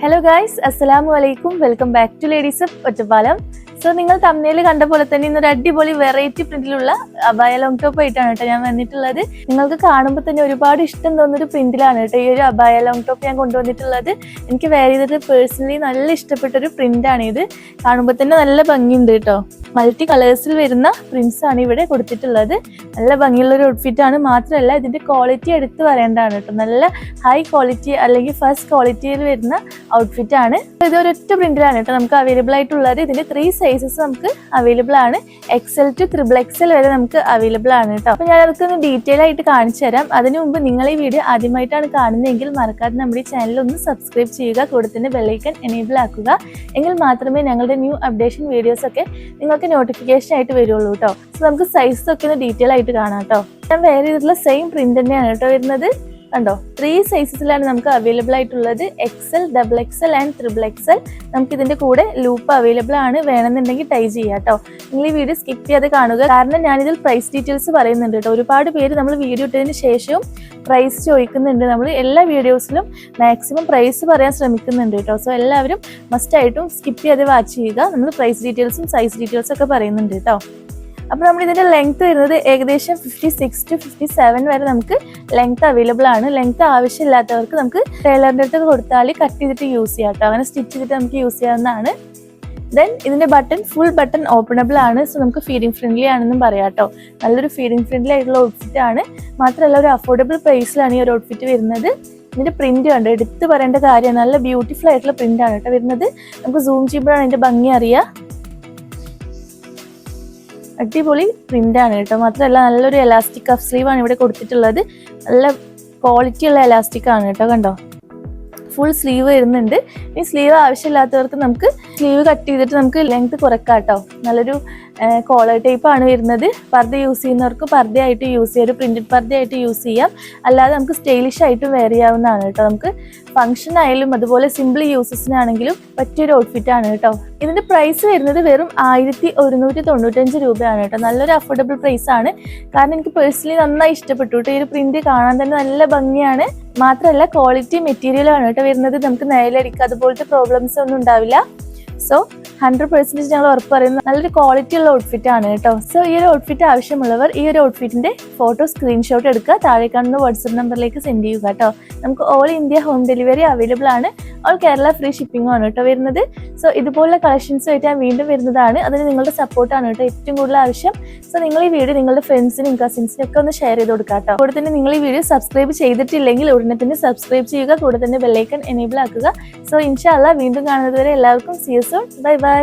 Hello guys അസ്സലാമു അലൈക്കും welcome back to ladies Ottapalam so നിങ്ങൾ തമ്മിൽ കണ്ട പോലെ തന്നെ ഇന്നൊരു അടിപൊളി വെറൈറ്റി പ്രിന്റിലുള്ള അബായ ലോങ് ടോപ്പ് ആയിട്ടാണ് കേട്ടോ ഞാൻ വന്നിട്ടുള്ളത്. നിങ്ങൾക്ക് കാണുമ്പോൾ തന്നെ ഒരുപാട് ഇഷ്ടം തോന്നുന്നൊരു പ്രിന്റിലാണ് കേട്ടോ ഈ ഒരു അബായ ലോങ് ടോപ്പ് ഞാൻ കൊണ്ടുവന്നിട്ടുള്ളത്. എനിക്ക് വേറെ ചെയ്തിട്ട് പേഴ്സണലി നല്ല ഇഷ്ടപ്പെട്ട ഒരു പ്രിന്റാണ് ഇത്. കാണുമ്പോൾ തന്നെ നല്ല ഭംഗിയുണ്ട് കേട്ടോ. മൾട്ടി കളേഴ്സിൽ വരുന്ന പ്രിന്റ്സ് ആണ് ഇവിടെ കൊടുത്തിട്ടുള്ളത്. നല്ല ഭംഗിയുള്ള ഒരു ഔട്ട്ഫിറ്റ് ആണ്. മാത്രമല്ല ഇതിന്റെ ക്വാളിറ്റി എടുത്തു പറയേണ്ടതാണ് കേട്ടോ. നല്ല ഹൈ ക്വാളിറ്റി അല്ലെങ്കിൽ ഫസ്റ്റ് ക്വാളിറ്റിയിൽ വരുന്ന ഔട്ട്ഫിറ്റ് ആണ്. ഇത് ഒരൊറ്റ പ്രിന്റിലാണ് കേട്ടോ നമുക്ക് അവൈലബിൾ ആയിട്ടുള്ളത്. ഇതിന്റെ ത്രീ സൈസസ് നമുക്ക് അവൈലബിൾ ആണ്. എക്സൽ ടു ത്രിബിൾ എക്സൽ വരെ നമുക്ക് അവൈലബിൾ ആണ് കേട്ടോ അപ്പൊ ഞാൻ അതൊക്കെ ഒന്ന് ഡീറ്റെയിൽ ആയിട്ട് കാണിച്ചു തരാം. അതിനു മുമ്പ് നിങ്ങൾ ഈ വീഡിയോ ആദ്യമായിട്ടാണ് കാണുന്നതെങ്കിൽ മറക്കാതെ നമ്മുടെ ഈ ചാനൽ ഒന്ന് സബ്സ്ക്രൈബ് ചെയ്യുക കൂടെ തന്നെ ബെല്ലൈക്കൻ എനേബിൾ ആക്കുക. എങ്കിൽ മാത്രമേ ഞങ്ങളുടെ ന്യൂ അപ്ഡേഷൻ വീഡിയോസ് ഒക്കെ നിങ്ങൾക്ക് നോട്ടിഫിക്കേഷൻ ആയിട്ട് വരുള്ളൂ കേട്ടോ സോ നമുക്ക് സൈസസ് ഒക്കെ ഒന്ന് ഡീറ്റെയിൽ ആയിട്ട് കാണാം കേട്ടോ ഞാൻ വേറെ രീതിയിലുള്ള സെയിം പ്രിന്റ് തന്നെയാണ് കേട്ടോ വരുന്നത്. കണ്ടോ? ത്രീ സൈസസിലാണ് നമുക്ക് അവൈലബിൾ ആയിട്ടുള്ളത്. XL double XL and triple XL നമുക്ക് ഇതിന്റെ കൂടെ ലൂപ്പ് അവൈലബിൾ ആണ്. വേണമെന്നുണ്ടെങ്കിൽ ടൈ ചെയ്യാം കേട്ടോ നിങ്ങൾ ഈ വീഡിയോ സ്കിപ്പ് ചെയ്യാതെ കാണുക. കാരണം ഞാനിതിൽ പ്രൈസ് ഡീറ്റെയിൽസ് പറയുന്നുണ്ട് കേട്ടോ ഒരുപാട് പേര് നമ്മൾ വീഡിയോ ഇട്ടതിന് ശേഷവും പ്രൈസ് ചോദിക്കുന്നുണ്ട്. നമ്മൾ എല്ലാ വീഡിയോസിലും മാക്സിമം പ്രൈസ് പറയാൻ ശ്രമിക്കുന്നുണ്ട് കേട്ടോ സോ എല്ലാവരും മസ്റ്റ് ആയിട്ടും സ്കിപ്പ് ചെയ്യാതെ വാച്ച് ചെയ്യുക. നമ്മൾ പ്രൈസ് ഡീറ്റെയിൽസും സൈസ് ഡീറ്റെയിൽസും ഒക്കെ പറയുന്നുണ്ട് കേട്ടോ അപ്പോൾ നമ്മൾ ഇതിന്റെ ലെങ്ത് വരുന്നത് ഏകദേശം fifty six to fifty seven വരെ നമുക്ക് ലെങ്ത് അവൈലബിൾ ആണ്. ലെങ്ത് ആവശ്യമില്ലാത്തവർക്ക് നമുക്ക് ടൈലറിന്റെ അടുത്ത് കൊടുത്താൽ കട്ട് ചെയ്തിട്ട് യൂസ് ചെയ്യാം കേട്ടോ. അങ്ങനെ സ്റ്റിച്ച് ചെയ്തിട്ട് നമുക്ക് യൂസ് ചെയ്യാവുന്നതാണ്. ദെൻ ഇതിന്റെ ബട്ടൺ ഫുൾ ബട്ടൺ ഓപ്പണബിൾ ആണ്. സോ നമുക്ക് ഫീഡിംഗ് ഫ്രണ്ട്ലി ആണെന്നും പറയാം കേട്ടോ. നല്ലൊരു ഫീഡിംഗ് ഫ്രണ്ട്ലി ആയിട്ടുള്ള ഔട്ട്ഫിറ്റ് ആണ്. മാത്രമല്ല ഒരു അഫോർഡബിൾ പ്രൈസിലാണ് ഈ ഒരു ഔട്ട്ഫിറ്റ് വരുന്നത്. ഇതിന്റെ പ്രിന്റ് കണ്ട്? എടുത്ത് പറയേണ്ട കാര്യം നല്ല ബ്യൂട്ടിഫുൾ ആയിട്ടുള്ള പ്രിന്റ് ആണ് കേട്ടോ വരുന്നത്. നമുക്ക് സൂം ചെയ്യുമ്പോഴാണ് അതിന്റെ ഭംഗി അറിയുക അടിപൊളി പ്രിന്റ് ആണ് കേട്ടോ. മാത്രമല്ല നല്ലൊരു എലാസ്റ്റിക് കഫ് സ്ലീവ് ആണ് ഇവിടെ കൊടുത്തിട്ടുള്ളത്. നല്ല ക്വാളിറ്റി ഉള്ള എലാസ്റ്റിക് ആണ് കേട്ടോ കണ്ടോ? ഫുൾ സ്ലീവ് വരുന്നുണ്ട്. ഈ സ്ലീവ് ആവശ്യമില്ലാത്തവർക്ക് നമുക്ക് സ്ലീവ് കട്ട് ചെയ്തിട്ട് നമുക്ക് ലെങ്ത് കുറക്കാം കേട്ടോ നല്ലൊരു കോളർ ടൈപ്പ് ആണ് വരുന്നത്. പർദ്ദ യൂസ് ചെയ്യുന്നവർക്ക് പർദ്ദയായിട്ട് യൂസ് ചെയ്യാം. ഒരു പ്രിന്റഡ് പർദ്ദയായിട്ട് യൂസ് ചെയ്യാം. അല്ലാതെ നമുക്ക് സ്റ്റൈലിഷ് ആയിട്ടും വെയർ ചെയ്യാവുന്നതാണ് കേട്ടോ. നമുക്ക് ഫംഗ്ഷൻ ആയാലും അതുപോലെ സിമ്പിൾ യൂസസിനാണെങ്കിലും പറ്റിയൊരു ഔട്ട്ഫിറ്റ് ആണ് കേട്ടോ. ഇതിന്റെ പ്രൈസ് വരുന്നത് വെറും ആയിരത്തി ഒരുന്നൂറ്റി തൊണ്ണൂറ്റഞ്ച് രൂപയാണ് കേട്ടോ. നല്ലൊരു അഫോർഡബിൾ പ്രൈസ് ആണ്. കാരണം എനിക്ക് പേഴ്സണലി നന്നായി ഇഷ്ടപ്പെട്ടു കേട്ടോ. ഈ ഒരു പ്രിന്റ് കാണാൻ തന്നെ നല്ല ഭംഗിയാണ്. മാത്രമല്ല ക്വാളിറ്റി മെറ്റീരിയലാണ് കേട്ടോ വരുന്നത്. നമുക്ക് നേലടിക്കുക അതുപോലത്തെ പ്രോബ്ലംസ് ഒന്നും ഉണ്ടാവില്ല. സോ ഹൺഡ്രഡ് പെർസെന്റേജ് ഞങ്ങൾ ഉറപ്പ് പറയുന്നത് നല്ലൊരു ക്വാളിറ്റി ഉള്ള ഔട്ട്ഫിറ്റ് ആണ് കേട്ടോ. സോ ഈ ഒരു ഔട്ട്ഫിറ്റ് ആവശ്യമുള്ളവർ ഈ ഒരു ഔട്ട്ഫിറ്റിന്റെ ഫോട്ടോ സ്ക്രീൻഷോട്ട് എടുക്കുക. താഴെ കാണുന്ന വാട്സപ്പ് നമ്പറിലേക്ക് സെൻഡ് ചെയ്യുക കേട്ടോ. നമുക്ക് all India home delivery available ആണ്. ഓൾ കേരള ഫ്രീ ഷിപ്പിംഗും ആണ് കേട്ടോ വരുന്നത്. സോ ഇതുപോലുള്ള കളക്ഷൻസ് ആയിട്ട് ഞാൻ വീണ്ടും വരുന്നതാണ്. അതിന് നിങ്ങളുടെ സപ്പോർട്ടാണ് കേട്ടോ ഏറ്റവും കൂടുതൽ ആവശ്യം. സോ നിങ്ങൾ ഈ വീഡിയോ നിങ്ങളുടെ ഫ്രണ്ട്സിനും കസിൻസിനും ഒക്കെ ഒന്ന് ഷെയർ ചെയ്ത് കൊടുക്കാം കേട്ടോ. കൂടെ തന്നെ നിങ്ങൾ ഈ വീഡിയോ സബ്സ്ക്രൈബ് ചെയ്തിട്ടില്ലെങ്കിൽ ഉടനെ തന്നെ സബ്സ്ക്രൈബ് ചെയ്യുക കൂടെ തന്നെ ബെല്ലൈക്കൺ എനേബിൾ ആക്കുക. സോ ഇൻഷാല്ല വീണ്ടും കാണുന്നത് വരെ എല്ലാവർക്കും സി എസ് ബൈ ബൈ